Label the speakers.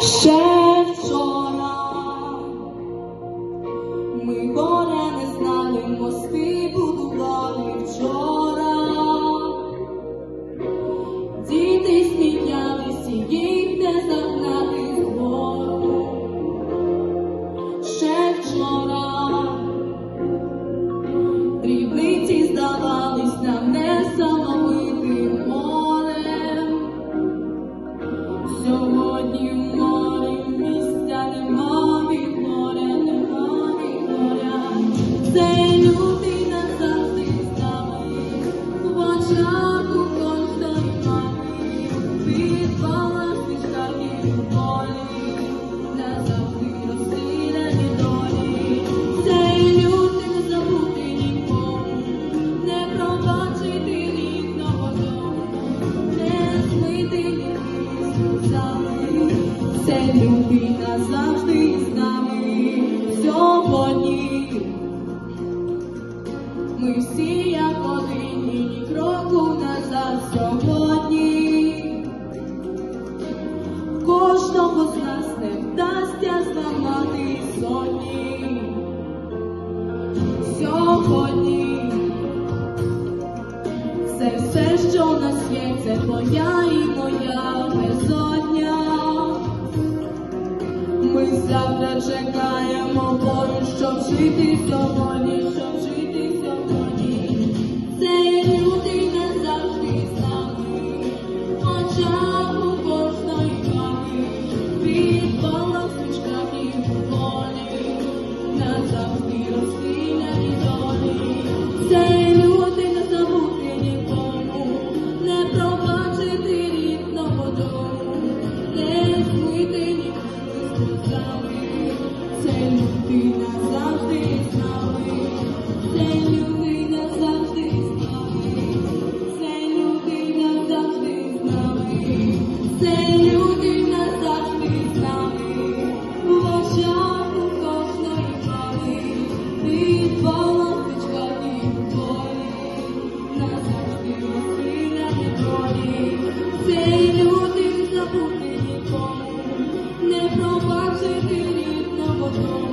Speaker 1: Ще вчора ми горе не знали, мости будували вчора. Це людина завжди з нами сьогодні. Ми всі як один, ні назад сьогодні. Кожного з нас не вдасться зламати сотні. Сьогодні це все, що нас є, це твоя і моя безодня. Ми завтра чекаємо пору, щоб жити сьогодні, щоб жити сьогодні. Це людина завжди з нами, в очах у кожної мами, відпала свічка і в полі, назавжди розстріляні долі. Це людина забути нікому, не пробачити рідного дому, не змити. Це не пробачити рідного дому.